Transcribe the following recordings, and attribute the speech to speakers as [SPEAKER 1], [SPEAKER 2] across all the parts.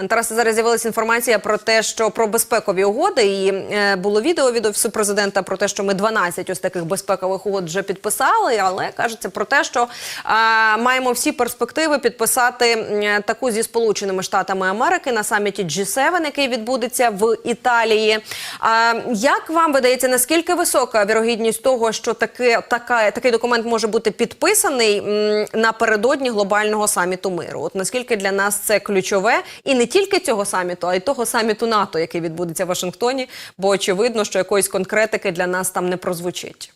[SPEAKER 1] Пане Тарасе, зараз з'явилася інформація про те, що про безпекові угоди, і е, було відео від офісу президента про те, що ми 12 ось таких безпекових угод вже підписали. Але кажеться про те, що е, маємо всі перспективи підписати м, таку зі Сполученими Штатами Америки на саміті G7, який відбудеться в Італії. А як вам видається, наскільки висока вірогідність того, що таки, така, такий документ може бути підписаний м, напередодні глобального саміту миру? От наскільки для нас це ключове, і не тільки цього саміту, а й того саміту НАТО, який відбудеться в Вашингтоні, бо очевидно, що якоїсь конкретики для нас там не прозвучить.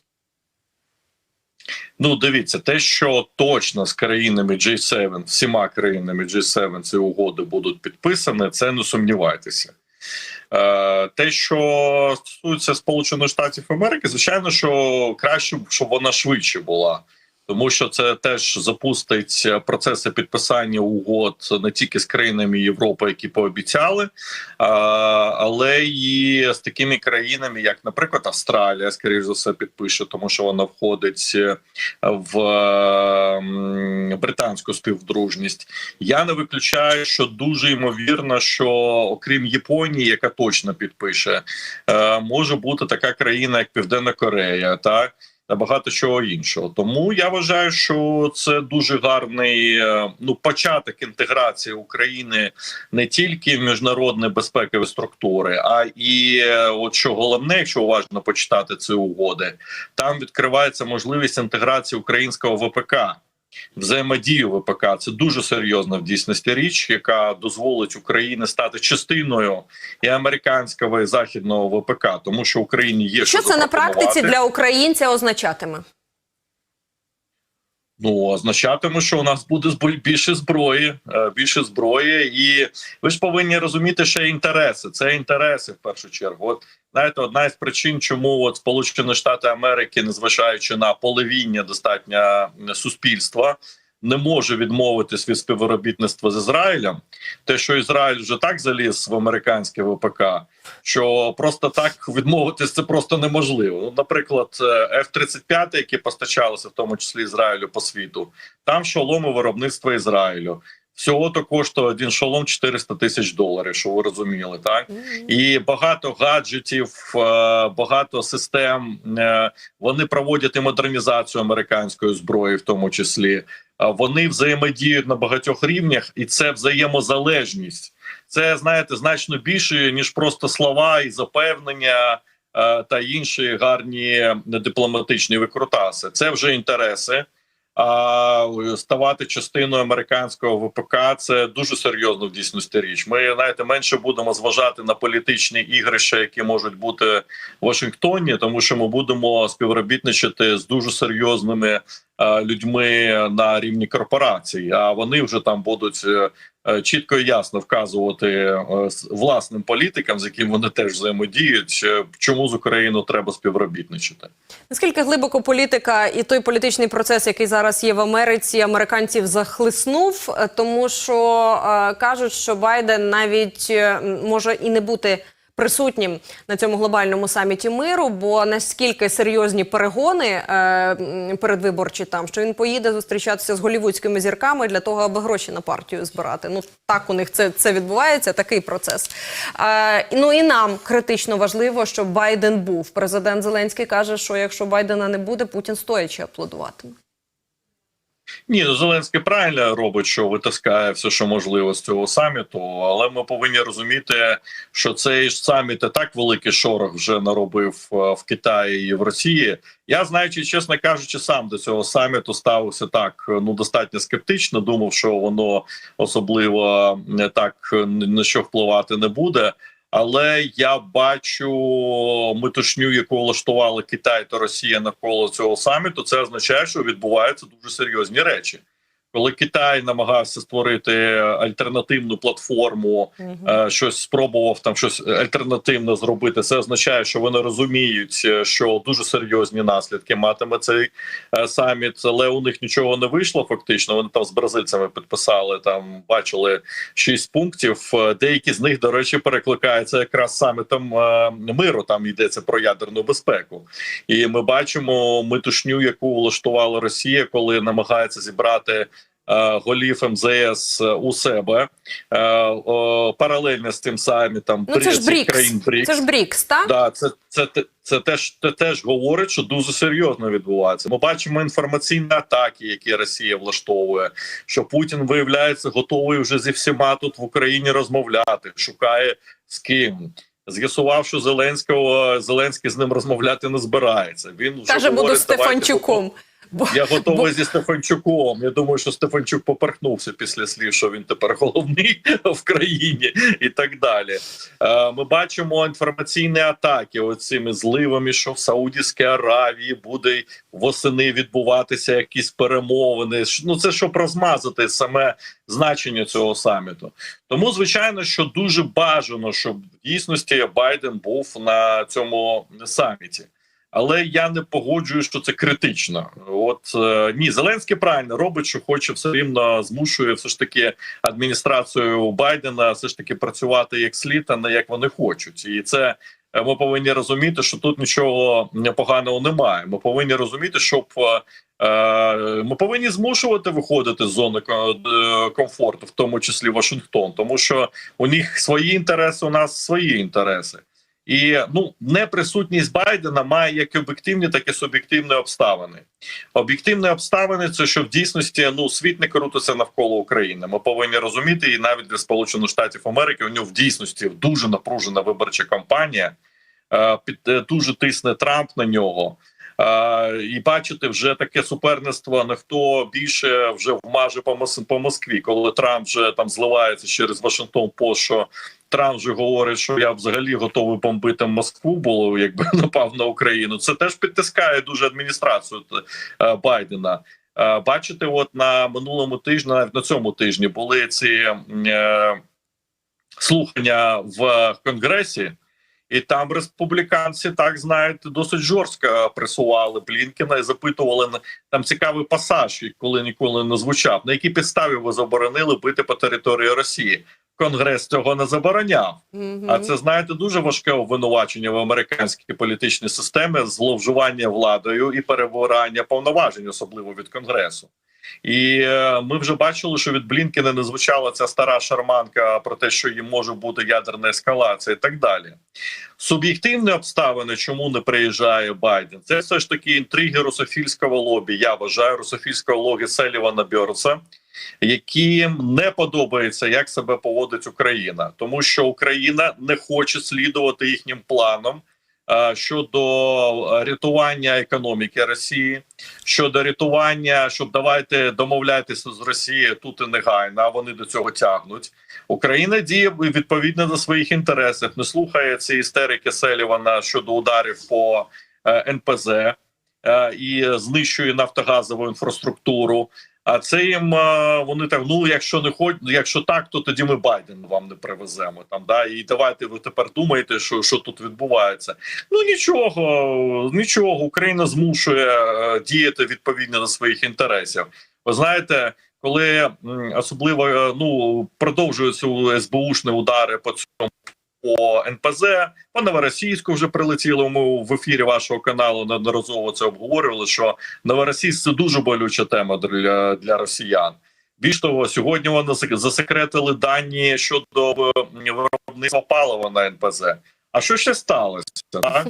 [SPEAKER 2] Ну, дивіться, те, що точно з країнами G7, всіма країнами G7 ці угоди будуть підписані, це не сумнівайтеся. Е, Те, що стосується Сполучених Штатів Америки, звичайно, що краще, б, щоб вона швидше була. Тому що це теж запустить процеси підписання угод не тільки з країнами Європи, які пообіцяли, але і з такими країнами, як, наприклад, Австралія, скоріш за все, підпише, тому що вона входить в британську співдружність. Я не виключаю, що дуже ймовірно, що окрім Японії, яка точно підпише, е, може бути така країна, як Південна Корея, так та багато чого іншого. Тому я вважаю, що це дуже гарний е, ну початок інтеграції України не тільки в міжнародні безпекові структури, а і е, от що головне, якщо уважно почитати ці угоди, там відкривається можливість інтеграції українського ВПК. Взаємодію ВПК. Це дуже серйозна в дійсності річ, яка дозволить Україні стати частиною і американського і західного ВПК, тому що Україні є
[SPEAKER 1] Що це на практиці для українця означатиме?
[SPEAKER 2] Ну означатиме, що у нас буде більше зброї, е, більше зброї, і ви ж повинні розуміти, що інтереси. Це інтереси в першу чергу. От знаєте, одна із причин, чому от Сполучені Штати Америки, незважаючи на поливіння достатньо суспільства, не може відмовитись від співробітництва з Ізраїлем. Те, що Ізраїль вже так заліз в американське ВПК, що просто так відмовитись це просто неможливо. Ну, наприклад, е, F-35, які постачалися в тому числі Ізраїлю по світу, там шоломи виробництва Ізраїлю. Всього то коштує один шолом 400 тисяч доларів, що ви розуміли, так і багато гаджетів, е, багато систем. е, Вони проводять і модернізацію американської зброї, в тому числі. Вони взаємодіють на багатьох рівнях, і це взаємозалежність. Це знаєте значно більше ніж просто слова і запевнення е, та інші гарні дипломатичні викрутаси. Це вже інтереси. А ставати частиною американського ВПК це дуже серйозно в дійсності річ. Ми знаєте, менше будемо зважати на політичні ігрища, які можуть бути в Вашингтоні, тому що ми будемо співробітничати з дуже серйозними людьми на рівні корпорацій. А вони вже там будуть е, е, чітко і ясно вказувати е, власним політикам, з яким вони теж взаємодіють, е, чому з Україною треба співробітничати.
[SPEAKER 1] Наскільки глибоко політика і той політичний процес, який зараз є в Америці, американців захлиснув, Е, тому що е, кажуть, що Байден навіть е, може і не бути присутнім на цьому глобальному саміті миру, бо наскільки серйозні перегони е, передвиборчі там, що він поїде зустрічатися з голівудськими зірками для того, аби гроші на партію збирати. Ну так у них це, це відбувається, такий процес. Е, ну і нам критично важливо, щоб Байден був. Президент Зеленський каже, що якщо Байдена не буде, Путін стоячи аплодуватиме.
[SPEAKER 2] Ні, ну Зеленський правильно робить, що витискає все, що можливо з цього саміту. Але ми повинні розуміти, що цей ж саміт і так великий шорох вже наробив е, в Китаї і в Росії. Я знаючи, чесно кажучи, сам до цього саміту ставився так ну достатньо скептично. Думав, що воно особливо не так на що впливати не буде. Але я бачу метушню, яку влаштували Китай та Росія навколо цього саміту. Це означає, що відбуваються дуже серйозні речі. Коли Китай намагався створити альтернативну платформу, е, щось спробував там щось альтернативне зробити. Це означає, що вони розуміють, е, що дуже серйозні наслідки матиме цей е, саміт, але у них нічого не вийшло. Фактично, вони там з бразильцями підписали там, бачили шість пунктів. Е, Деякі з них, до речі, перекликаються якраз самітом е, миру. Там йдеться про ядерну безпеку, і ми бачимо метушню, яку влаштувала Росія, коли намагається зібрати. Е, Голів МЗС у себе е, паралельно з тим самітом
[SPEAKER 1] Ну це ж БРІКС.
[SPEAKER 2] країн БРІКС.
[SPEAKER 1] Це ж БРІКС, так?
[SPEAKER 2] Да, це, це, це, це теж це теж говорить, що дуже серйозно відбувається. Ми бачимо інформаційні атаки, які Росія влаштовує. Що Путін виявляється готовий вже зі всіма тут в Україні розмовляти, шукає з ким. З'ясував, що Зеленського Зеленський з ним розмовляти не збирається. Він вже
[SPEAKER 1] Каже, буду
[SPEAKER 2] говорить, «Давайте
[SPEAKER 1] Стефанчуком. Бо...
[SPEAKER 2] я готовий
[SPEAKER 1] Бо-
[SPEAKER 2] зі Стефанчуком. Я думаю, що Стефанчук поперхнувся після слів, що він тепер головний в країні, і так далі. Е, Ми бачимо інформаційні атаки оцими зливами, що в Саудівській Аравії буде восени відбуватися якісь перемовини. Ну це щоб розмазати саме значення цього саміту. Тому звичайно, що дуже бажано, щоб в дійсності Байден був на цьому саміті. Але я не погоджую, що це критично. От е, ні, Зеленський правильно робить, що хоче все рівно змушує все ж таки адміністрацію Байдена все ж таки працювати як слід, а не як вони хочуть. І це е, ми повинні розуміти, що тут нічого поганого немає. Ми повинні розуміти, щоб е, е, ми повинні змушувати виходити з зони ко- комфорту, в тому числі Вашингтон, тому що у них свої інтереси, у нас свої інтереси. І ну неприсутність Байдена має як об'єктивні, так і суб'єктивні обставини. Об'єктивні обставини це що в дійсності ну світ не крутиться навколо України. Ми повинні розуміти, і навіть для Сполучених Штатів Америки у нього в дійсності дуже напружена виборча кампанія. Е, Під е, дуже тисне Трамп на нього. І бачите, вже таке суперництво на хто більше вже вмаже по по Москві, коли Трамп вже там зливається через Вашингтон Пост, що Трамп вже говорить, що я взагалі готовий бомбити Москву, було якби напав на Україну. Це теж підтискає дуже адміністрацію е, Байдена. Е, Бачите, от на минулому тижні, навіть на цьому тижні, були ці е, слухання в Конгресі. І там республіканці так знаєте досить жорстко пресували Блінкена і запитували на- там цікавий пасаж, коли ніколи не звучав. На якій підставі ви заборонили бити по території Росії? Конгрес цього не забороняв. А це знаєте дуже важке обвинувачення в американській політичній системі, зловживання владою і перебирання повноважень, особливо від конгресу. І е, ми вже бачили, що від Блінкена не звучала ця стара шарманка про те, що їм може бути ядерна ескалація, і так далі. Суб'єктивні обставини, чому не приїжджає Байден, це все ж таки інтриги русофільського лобі. Я вважаю русофільського логі Селівана Бьорса, яким не подобається, як себе поводить Україна, тому що Україна не хоче слідувати їхнім планам. Е, Щодо е, рятування економіки Росії, щодо рятування, щоб давайте домовляйтеся з Росією тут і негайно, а вони до цього тягнуть. Україна діє відповідно до своїх інтересів, не слухає ці істерики Селівана щодо ударів по е, НПЗ і знищує нафтогазову інфраструктуру. А це їм вони так. Ну, якщо не хоч, якщо так, то тоді ми Байден вам не привеземо. Там да і давайте ви тепер думаєте, що, що тут відбувається. Ну нічого, нічого. Україна змушує е, діяти відповідно до своїх інтересів. Ви знаєте, коли особливо е, ну продовжуються СБУшні удари по цьому по НПЗ, по Новоросійську вже прилетіло. Ми в ефірі вашого каналу неодноразово це обговорювали. Що Новоросійськ це дуже болюча тема для, для росіян. Більш того, сьогодні вони засекретили дані щодо виробництва палива на НПЗ. А що ще сталося? Так?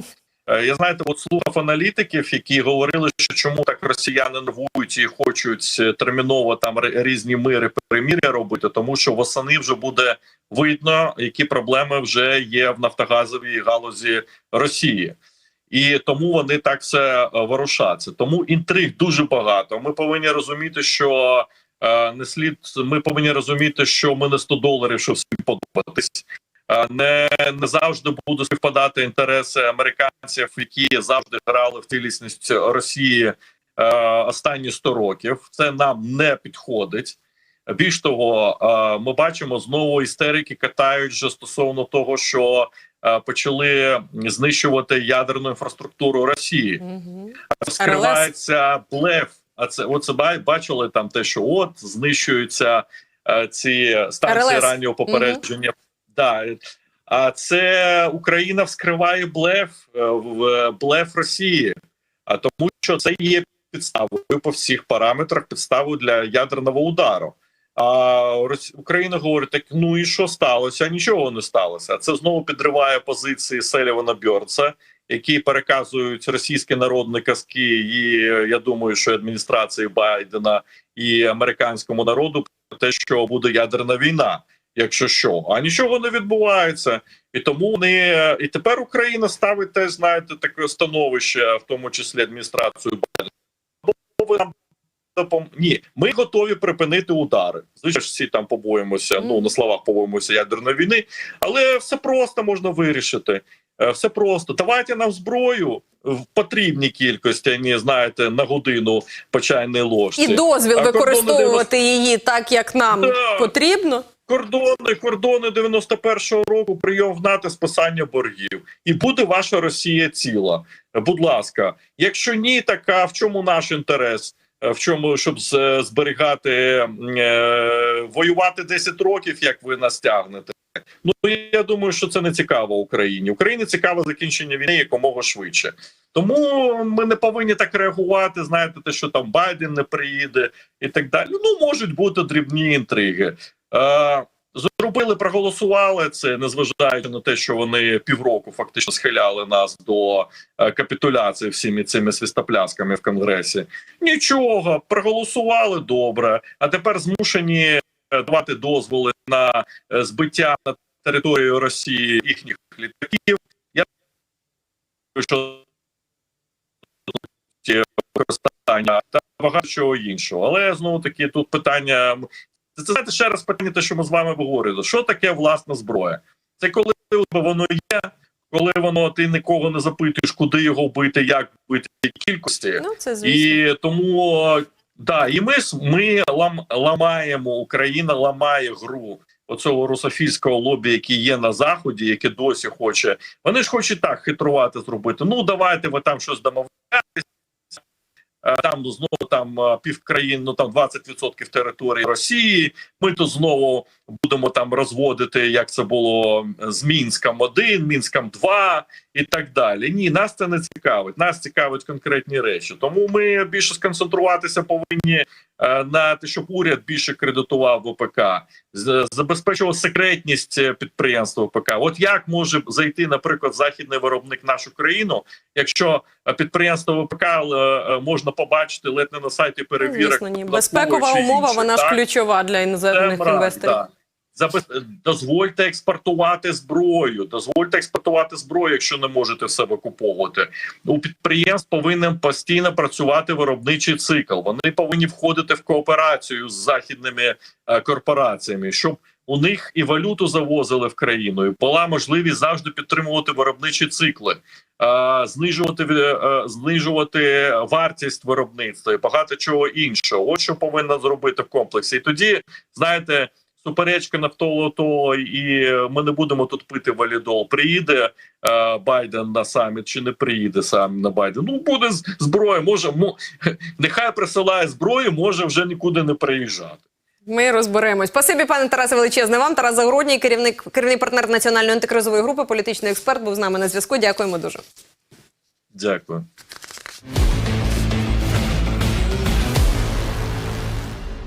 [SPEAKER 2] Е, Я знаєте, от слухав аналітиків, які говорили, що чому так росіяни нервують і хочуть е, терміново там різні мири перемір'я робити, тому що восени вже буде видно, які проблеми вже є в нафтогазовій галузі Росії. І тому вони так все е, ворушаться. Тому інтриг дуже багато. Ми повинні розуміти, що не слід. Ми повинні розуміти, що ми не 100 доларів, щоб всім подобатись. Е, Не, не завжди будуть співпадати інтереси американців, які завжди грали в цілісність Росії е, останні 100 років. Це нам не підходить. Більш того, е, ми бачимо знову істерики катають вже стосовно того, що е, почали знищувати ядерну інфраструктуру Росії.
[SPEAKER 1] Мгм.
[SPEAKER 2] Скривається блеф. А це оце ба- бачили там те, що от знищуються е, ці станції
[SPEAKER 1] РЛС.
[SPEAKER 2] раннього попередження. Да. А це Україна вскриває блеф е, в блеф Росії, а тому, що це є підставою по всіх параметрах, підставою для ядерного удару. А Україна говорить: так ну і що сталося? Нічого не сталося. Це знову підриває позиції Селівана Бьорца, які переказують російські народні казки. І я думаю, що адміністрації Байдена і американському народу про те, що буде ядерна війна. Якщо що, а нічого не відбувається, і тому вони е, і тепер Україна ставить теж, знаєте, таке становище, в тому числі адміністрацію нам допом... Ні, ми готові припинити удари. Звичайно, всі там побоїмося. Ну на словах побоїмося ядерної війни, але все просто можна вирішити. Е, Все просто давайте нам зброю в потрібній кількості, а не знаєте, на годину по чайній ложці.
[SPEAKER 1] І дозвіл
[SPEAKER 2] А кордони
[SPEAKER 1] використовувати її так, як нам
[SPEAKER 2] Да.
[SPEAKER 1] потрібно.
[SPEAKER 2] Кордони, кордони 91-го року прийом в НАТО списання боргів, і буде ваша Росія ціла. Будь ласка, якщо ні, так а в чому наш інтерес? Е, В чому щоб з- зберігати е, воювати 10 років, як ви нас тягнете? Ну я думаю, що це не цікаво Україні. Україні цікаво закінчення війни якомога швидше. Тому ми не повинні так реагувати. Знаєте, те, що там Байден не приїде, і так далі. Ну можуть бути дрібні інтриги. Е, Зробили, проголосували це, незважаючи на те, що вони півроку фактично схиляли нас до е, капітуляції всіми цими свістоплясками в конгресі. Нічого, проголосували добре, а тепер змушені е, давати дозволи на збиття на територію Росії їхніх літаків. Я що використання та багато чого іншого. Але знову таки тут питання. Це, це знаєте, ще раз питання, те, що ми з вами говорили. Що таке власна зброя? Це коли воно є, коли воно ти нікого не запитуєш, куди його вбити, як вбити кількості.
[SPEAKER 1] Ну це.
[SPEAKER 2] І тому да, і ми ми лам, ламаємо Україна ламає гру оцього русофільського лобі, який є на заході, яке досі хоче. Вони ж хочуть так хитрувати зробити. Ну давайте ви там щось домовляєтесь. Е, Там знову там е, півкраїн, ну там 20% території Росії. Ми то знову будемо там розводити, як це було з Мінськом 1, Мінськом 2 і так далі. Ні, нас це не цікавить. Нас цікавить конкретні речі. Тому ми більше сконцентруватися повинні е, на те, щоб уряд більше кредитував ВПК, забезпечував секретність е, підприємства ВПК. От як може зайти, наприклад, західний виробник в нашу країну, якщо е, підприємство ВПК можна побачити ледь не на сайті
[SPEAKER 1] Ну,
[SPEAKER 2] перевірок.
[SPEAKER 1] Звісно, ні. Безпекова умова,
[SPEAKER 2] інших,
[SPEAKER 1] вона ж ключова для іноземних інвесторів.
[SPEAKER 2] да. Дозвольте експортувати зброю. Дозвольте експортувати зброю, якщо не можете все викуповувати. У підприємств повинен постійно працювати виробничий цикл. Вони повинні входити в кооперацію з західними е, корпораціями, щоб у них і валюту завозили в країну, і була можливість завжди підтримувати виробничі цикли, е, знижувати е, знижувати вартість виробництва і багато чого іншого. От що повинна зробити в комплексі. І тоді знаєте. Суперечка навколо того, і ми не будемо тут пити валідол. Приїде е, Байден на саміт чи не приїде сам на Байден. Ну буде зброя. Може, мо, нехай присилає зброю, може вже нікуди не приїжджати.
[SPEAKER 1] Ми розберемось. Спасибі, пане Тарасе, величезне вам. Тарас Загородній, керівник, керівний партнер національної антикризової групи, політичний експерт, був з нами на зв'язку. Дякуємо дуже.
[SPEAKER 2] Дякую.